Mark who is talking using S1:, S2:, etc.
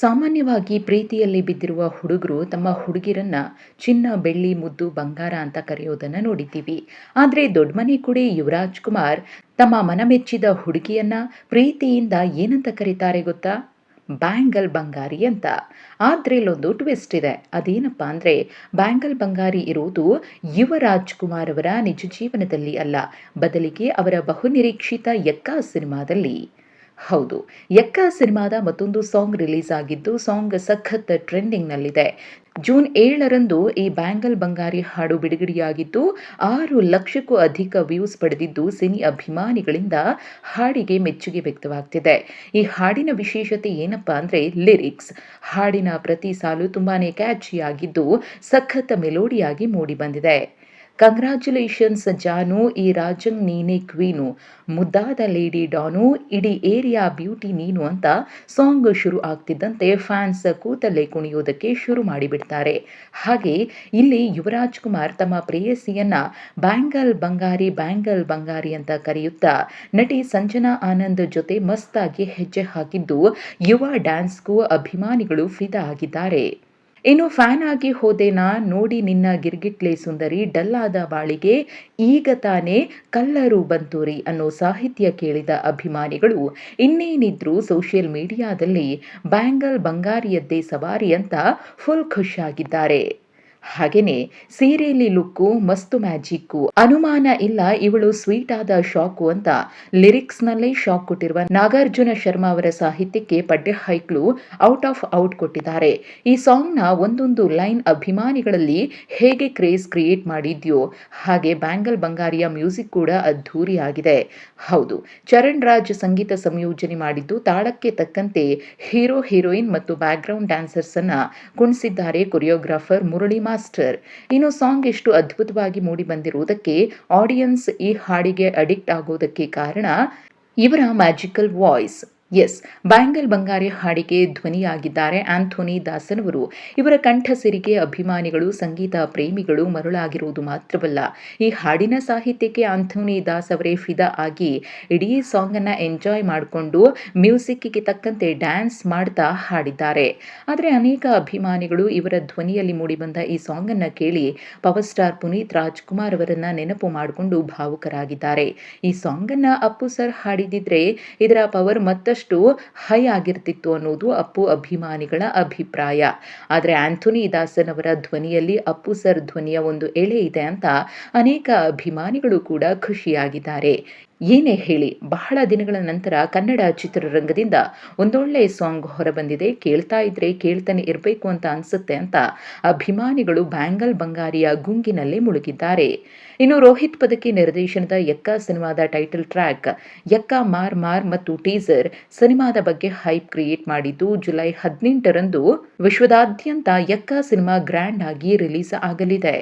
S1: ಸಾಮಾನ್ಯವಾಗಿ ಪ್ರೀತಿಯಲ್ಲಿ ಬಿದ್ದಿರುವ ಹುಡುಗರು ತಮ್ಮ ಹುಡುಗಿರನ್ನ ಚಿನ್ನ, ಬೆಳ್ಳಿ, ಮುದ್ದು, ಬಂಗಾರ ಅಂತ ಕರೆಯೋದನ್ನ ನೋಡಿದ್ದೀವಿ. ಆದರೆ ದೊಡ್ಡಮನೆ ಕುಡಿ ಯುವರಾಜ್ ಕುಮಾರ್ ತಮ್ಮ ಮನಮೆಚ್ಚಿದ ಹುಡುಗಿಯನ್ನ ಪ್ರೀತಿಯಿಂದ ಏನಂತ ಕರೀತಾರೆ ಗೊತ್ತಾ? ಬ್ಯಾಂಗಲ್ ಬಂಗಾರಿ ಅಂತ. ಆದ್ರೆ ಇಲ್ಲೊಂದು ಟ್ವಿಸ್ಟ್ ಇದೆ. ಅದೇನಪ್ಪ ಅಂದ್ರೆ ಬ್ಯಾಂಗಲ್ ಬಂಗಾರಿ ಇರುವುದು ಯುವರಾಜ್ ಕುಮಾರ್ ಅವರ ನಿಜ ಜೀವನದಲ್ಲಿ ಅಲ್ಲ, ಬದಲಿಗೆ ಅವರ ಬಹುನಿರೀಕ್ಷಿತ ಯಕ್ಕ ಸಿನಿಮಾದಲ್ಲಿ. ಹೌದು ಎಕ್ಕ ಸಿನಿಮಾದ ಮತ್ತೊಂದು ಸಾಂಗ್ ರಿಲೀಸ್ ಆಗಿದ್ದು ಸಾಂಗ್ ಸಖತ್ ಟ್ರೆಂಡಿಂಗ್ನಲ್ಲಿದೆ. ಜೂನ್ ಏಳರಂದು ಈ ಬ್ಯಾಂಗಲ್ ಬಂಗಾರಿ ಹಾಡು ಬಿಡುಗಡೆಯಾಗಿದ್ದು, ಆರು ಲಕ್ಷಕ್ಕೂ ಅಧಿಕ ವ್ಯೂಸ್ ಪಡೆದಿದ್ದು ಸಿನಿ ಅಭಿಮಾನಿಗಳಿಂದ ಹಾಡಿಗೆ ಮೆಚ್ಚುಗೆ ವ್ಯಕ್ತವಾಗ್ತಿದೆ. ಈ ಹಾಡಿನ ವಿಶೇಷತೆ ಏನಪ್ಪಾ ಅಂದ್ರೆ ಲಿರಿಕ್ಸ್. ಹಾಡಿನ ಪ್ರತಿ ಸಾಲು ತುಂಬಾನೇ ಕ್ಯಾಚಿಯಾಗಿದ್ದು ಸಖತ್ ಮೆಲೋಡಿಯಾಗಿ ಮೂಡಿ ಬಂದಿದೆ ಕಂಗ್ರ್ಯಾಚುಲೇಷನ್ಸ್ ಜಾನು ಈ ರಾಜಂಗ್ ನೀನೆ ಕ್ವೀನು. ಮುದ್ದಾದ ಲೇಡಿ ಡಾನು, ಇಡೀ ಏರಿಯಾ ಬ್ಯೂಟಿ ನೀನು ಅಂತ ಸಾಂಗ್ ಶುರು ಆಗ್ತಿದ್ದಂತೆ ಫ್ಯಾನ್ಸ್ ಕೂತಲ್ಲೇ ಕುಣಿಯೋದಕ್ಕೆ ಶುರು ಮಾಡಿಬಿಡ್ತಾರೆ. ಹಾಗೆ ಇಲ್ಲಿ ಯುವರಾಜ್ ಕುಮಾರ್ ತಮ್ಮ ಪ್ರೇಯಸಿಯನ್ನ ಬ್ಯಾಂಗಲ್ ಬಂಗಾರಿ ಬ್ಯಾಂಗಲ್ ಬಂಗಾರಿ ಅಂತ ಕರೆಯುತ್ತಾ ನಟಿ ಸಂಜನಾ ಆನಂದ್ ಜೊತೆ ಮಸ್ತಾಗಿ ಹೆಜ್ಜೆ ಹಾಕಿದ್ದು ಯುವ ಡ್ಯಾನ್ಸ್ಗೂ ಅಭಿಮಾನಿಗಳು ಫಿದಾ ಆಗಿದ್ದಾರೆ. ಇನ್ನು ಫ್ಯಾನ್ ಆಗಿ ಹೋದೆನಾ ನೋಡಿ ನಿನ್ನ ಗಿರ್ಗಿಟ್ಲೆ ಸುಂದರಿ, ಡಲ್ಲಾದ ಬಾಳಿಗೆ ಈಗ ತಾನೇ ಕಲ್ಲರು ಬಂತೂರಿ ಅನ್ನೋ ಸಾಹಿತ್ಯ ಕೇಳಿದ ಅಭಿಮಾನಿಗಳು. ಇನ್ನೇನಿದ್ರು ಸೋಷಿಯಲ್ ಮೀಡಿಯಾದಲ್ಲಿ ಬ್ಯಾಂಗಲ್ ಬಂಗಾರಿಯದ್ದೇ ಸವಾರಿ ಅಂತ ಫುಲ್ ಖುಷಿಯಾಗಿದ್ದಾರೆ ಹಾಗೇನೆ ಸೀರೆಯಲ್ಲಿ ಲುಕ್ಕು, ಮಸ್ತು ಮ್ಯಾಜಿಕ್ಕು, ಅನುಮಾನ ಇಲ್ಲ, ಇವಳು ಸ್ವೀಟ್ ಆದ ಶಾಕು ಅಂತ ಲಿರಿಕ್ಸ್ ನಲ್ಲೇ ಶಾಕ್ ಕೊಟ್ಟಿರುವ ನಾಗಾರ್ಜುನ ಶರ್ಮಾ ಅವರ ಸಾಹಿತ್ಯಕ್ಕೆ ಪಡ್ಡೆ ಹೈಕ್ಲು ಔಟ್ ಆಫ್ ಔಟ್ ಕೊಟ್ಟಿದ್ದಾರೆ. ಈ ಸಾಂಗ್ನ ಒಂದೊಂದು ಲೈನ್ ಅಭಿಮಾನಿಗಳಲ್ಲಿ ಹೇಗೆ ಕ್ರೇಜ್ ಕ್ರಿಯೇಟ್ ಮಾಡಿದ್ಯೋ ಹಾಗೆ ಬ್ಯಾಂಗಲ್ ಬಂಗಾರಿಯ ಮ್ಯೂಸಿಕ್ ಕೂಡ ಅದ್ಧೂರಿಯಾಗಿದೆ. ಹೌದು, ಚರಣ್ ರಾಜ್ ಸಂಗೀತ ಸಂಯೋಜನೆ ಮಾಡಿದ್ದು ತಾಳಕ್ಕೆ ತಕ್ಕಂತೆ ಹೀರೋ, ಹೀರೋಯಿನ್ ಮತ್ತು ಬ್ಯಾಕ್ ಗ್ರೌಂಡ್ ಡ್ಯಾನ್ಸರ್ಸ್ ಅನ್ನ ಕುಣಿಸಿದ್ದಾರೆ ಕೊರಿಯೋಗ್ರಾಫರ್ ಮುರಳಿ ಮಾಸ್ಟರ್. ಇನ್ನು ಸಾಂಗ್ ಎಷ್ಟು ಅದ್ಭುತವಾಗಿ ಮೂಡಿ ಬಂದಿರುವುದಕ್ಕೆ ಆಡಿಯನ್ಸ್ ಈ ಹಾಡಿಗೆ ಅಡಿಕ್ಟ್ ಆಗೋದಕ್ಕೆ ಕಾರಣ, ಇವರ ಮ್ಯಾಜಿಕಲ್ ವಾಯ್ಸ್. ಎಸ್ ಬ್ಯಾಂಗಲ್ ಬಂಗಾರಿ ಹಾಡಿಗೆ ಧ್ವನಿಯಾಗಿದ್ದಾರೆ ಆಂಥೋನಿ ದಾಸನವರು. ಇವರ ಕಂಠ ಸಿರಿಗೆ ಅಭಿಮಾನಿಗಳು, ಸಂಗೀತ ಪ್ರೇಮಿಗಳು ಮರುಳಾಗಿರುವುದು ಮಾತ್ರವಲ್ಲ. ಈ ಹಾಡಿನ ಸಾಹಿತ್ಯಕ್ಕೆ ಆಂಥೋನಿ ದಾಸ್ ಅವರೇ ಫಿದಾ ಆಗಿ ಇಡೀ ಸಾಂಗ್ ಅನ್ನ ಎಂಜಾಯ್ ಮಾಡಿಕೊಂಡು ಮ್ಯೂಸಿಕ್ಗೆ ತಕ್ಕಂತೆ ಡ್ಯಾನ್ಸ್ ಮಾಡ್ತಾ ಹಾಡಿದ್ದಾರೆ. ಆದರೆ ಅನೇಕ ಅಭಿಮಾನಿಗಳು ಇವರ ಧ್ವನಿಯಲ್ಲಿ ಮೂಡಿಬಂದ ಈ ಸಾಂಗ್ ಅನ್ನ ಕೇಳಿ ಪವರ್ ಸ್ಟಾರ್ ಪುನೀತ್ ರಾಜ್ಕುಮಾರ್ ಅವರನ್ನು ನೆನಪು ಮಾಡಿಕೊಂಡು ಭಾವುಕರಾಗಿದ್ದಾರೆ. ಈ ಸಾಂಗ್ ಅನ್ನ ಅಪ್ಪು ಸರ್ ಹಾಡಿದಿದ್ರೆ ಇದರ ಪವರ್ ಮತ್ತಷ್ಟು ಹೈ ಆಗಿರ್ತಿತ್ತು ಅನ್ನೋದು ಅಪ್ಪು ಅಭಿಮಾನಿಗಳ ಅಭಿಪ್ರಾಯ. ಆದರೆ ಆಂಥೋನಿ ದಾಸನ್ ಅವರ ಧ್ವನಿಯಲ್ಲಿ ಅಪ್ಪು ಸರ್ ಧ್ವನಿಯ ಒಂದು ಎಳೆ ಇದೆ ಅಂತ ಅನೇಕ ಅಭಿಮಾನಿಗಳು ಕೂಡ ಖುಷಿಯಾಗಿದ್ದಾರೆ. ಏನೇ ಹೇಳಿ, ಬಹಳ ದಿನಗಳ ನಂತರ ಕನ್ನಡ ಚಿತ್ರರಂಗದಿಂದ ಒಂದೊಳ್ಳೆ ಸಾಂಗ್ ಹೊರಬಂದಿದೆ. ಕೇಳ್ತಾ ಇದ್ರೆ ಕೇಳ್ತಾನೆ ಇರಬೇಕು ಅಂತ ಅನ್ಸುತ್ತೆ ಅಂತ ಅಭಿಮಾನಿಗಳು ಬ್ಯಾಂಗಲ್ ಬಂಗಾರಿಯ ಗುಂಗಿನಲ್ಲೇ ಮುಳುಗಿದ್ದಾರೆ. ಇನ್ನು ರೋಹಿತ್ ಪದಕಿ ನಿರ್ದೇಶನದ ಯಕ್ಕ ಸಿನಿಮಾದ ಟೈಟಲ್ ಟ್ರ್ಯಾಕ್ ಯಕ್ಕ ಮಾರ್ ಮಾರ್ ಮತ್ತು ಟೀಸರ್ ಸಿನಿಮಾದ ಬಗ್ಗೆ ಹೈಪ್ ಕ್ರಿಯೇಟ್ ಮಾಡಿದ್ದು ಜುಲೈ ಹದಿನೆಂಟರಂದು ವಿಶ್ವದಾದ್ಯಂತ ಯಕ್ಕ ಸಿನಿಮಾ ಗ್ರ್ಯಾಂಡ್ ಆಗಿ ರಿಲೀಸ್ ಆಗಲಿದೆ.